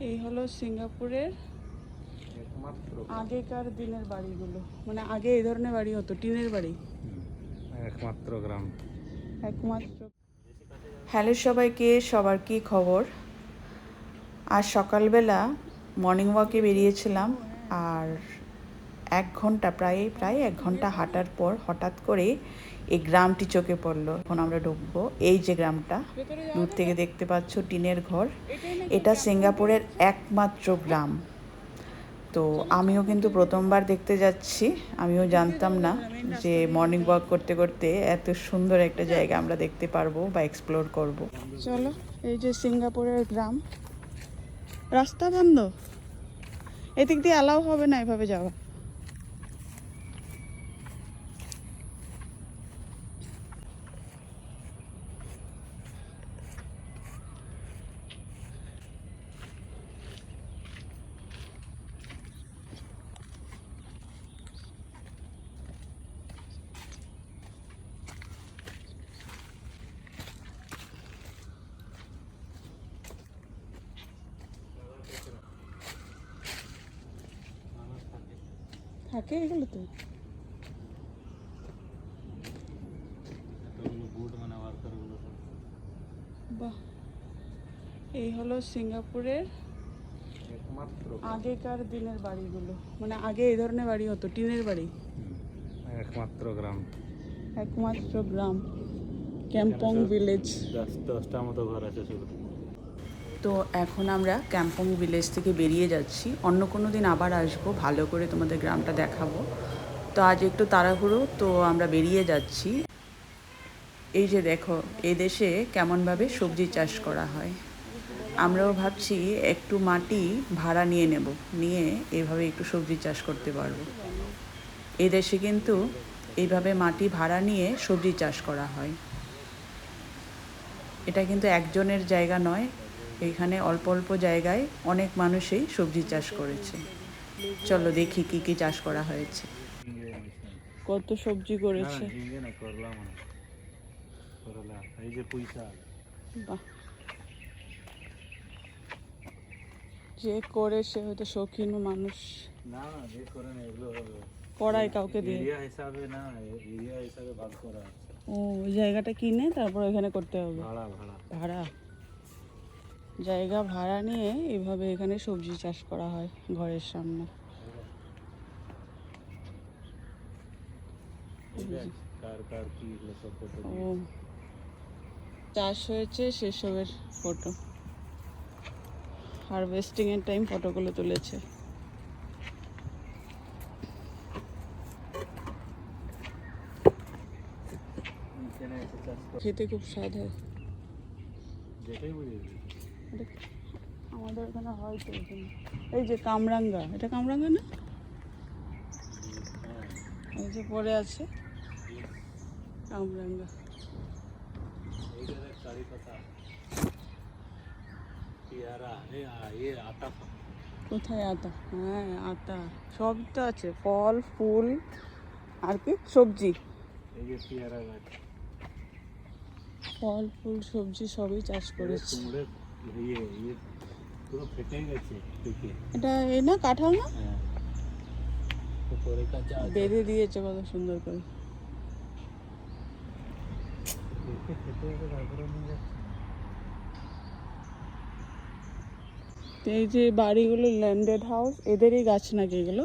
এই হলো সিঙ্গাপুরের আগেকার দিনের বাড়িগুলো। মানে আগে এই ধরনের বাড়ি হতো টিনের বাড়ি। একমাত্র গ্রাম। একমাত্র। হ্যালো সবাইকে সবার কি খবর? আজ সকালবেলা মর্নিং ওয়াকে বেরিয়েছিলাম আর এক ঘণ্টা প্রায় প্রায় এক ঘণ্টা হাঁটার পর হঠাৎ করে এই গ্রামটি চোখে পড়ল। এখন আমরা ঢুকবো। এই যে গ্রামটা, দূর থেকে দেখতে পাচ্ছ টিনের ঘর। এটা সিঙ্গাপুরের একমাত্র গ্রাম। তো আমিও কিন্তু প্রথমবার দেখতে যাচ্ছি। আমিও জানতাম না যে মর্নিং ওয়াক করতে করতে এত সুন্দর একটা জায়গা আমরা দেখতে পারব বা এক্সপ্লোর করব। চলো, এই যে সিঙ্গাপুরের গ্রাম। রাস্তা বন্ধ। এদিক দিয়ে অ্যালাউ হবে না এভাবে যাওয়া। থাকে এগুলো তো। বুট মানে বাহ। এই হলো সিঙ্গাপুরের একমাত্র। আগেকার দিনের বাড়িগুলো। মানে আগে এই ধরনের বাড়ি হতো টিনের বাড়ি। একমাত্র গ্রাম। একমাত্র গ্রাম। ক্যাম্পং ভিলেজ। দশ দশটা মতো ঘর আছে শুধু। তো এখন আমরা ক্যাম্পং ভিলেজ থেকে বেরিয়ে যাচ্ছি। অন্য কোনো দিন আবার আসব, ভালো করে তোমাদের গ্রামটা দেখাবো। তো আজ একটু তাড়াহুড়ো, তো আমরা বেরিয়ে যাচ্ছি। এই যে দেখো এই দেশে কেমনভাবে সবজি চাষ করা হয়। আমরাও ভাবছি একটু মাটি ভাড়া নিয়ে নেব, নিয়ে এভাবে একটু সবজি চাষ করতে পারব। এই দেশে কিন্তু এইভাবে মাটি ভাড়া নিয়ে সবজি চাষ করা হয়। এটা কিন্তু একজনের জায়গা নয় এখানে অল্প অল্প জায়গায় অনেক মানুষই সবজি চাষ করেছে। চলো দেখি কি কি চাষ করা হয়েছে। কত সবজি করেছে? ঝিঙ্গে না করলা মানে করলা এই যে পয়সা বাহ। যে করে সে হয়তো শৌখিন মানুষ। না না যে করে না এগুলো করায় কাউকে দিয়ে। এরিয়া হিসাবে না এরিয়া হিসাবে ভাগ করা ও ওই জায়গাটা কিনে তারপর এখানে করতে হবে। ভাড়া ভাড়া। ভাড়া? জায়গা ভাড়া নিয়ে এভাবে এখানে সবজি চাষ করা হয় ঘরের সামনে। ও চাষ হয়েছে সেসবের ফটো হারভেস্টিং এর টাইম ফটোগুলো তুলেছে। খেতে খুব স্বাদ হয়। আমাদের এখানে হয় তো এই যে কামরাঙ্গা এটা কামরাঙ্গা না? এই যে পড়ে আছে। কামরাঙ্গা। কোথায় আতা হ্যাঁ আতা সব তো আছে। ফল ফুল আর কি? সবজি। এই যে পেয়ারা গাছ। ফল ফুল সবজি সবই চাষ করেছে। পুরো ফেটে গেছে এটা এই না কাঁঠাল না? হ্যাঁ। বেঁধে দিয়েছে কত সুন্দর করে। এই যে বাড়িগুলো ল্যান্ডেড হাউস এদেরই গাছ নাকি এগুলো?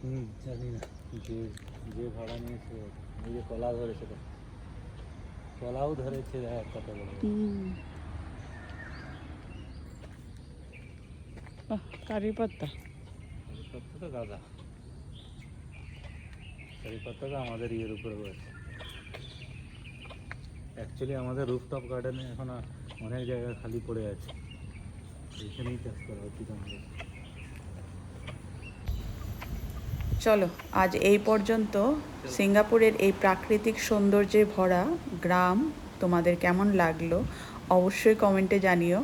হুম জানি না। যে যে ভাড়া নিয়েছে এই যে কলা ধরেছে কলাও ধরেছে কত বড় হুম বাহ, কারি পাতা তো গাঁদা। এই পাতাটা আমাদের ইয়ের উপরে রয়েছে। অ্যাকচুয়ালি আমাদের রুফটপ গার্ডেনে এখন অনেক জায়গা খালি পড়ে আছে। এখানেই চাষ করা উচিত আমাদের। চলো আজ এই পর্যন্ত সিঙ্গাপুরের এই প্রাকৃতিক সৌন্দর্যে ভরা গ্রাম তোমাদের কেমন লাগল অবশ্যই কমেন্টে জানিও।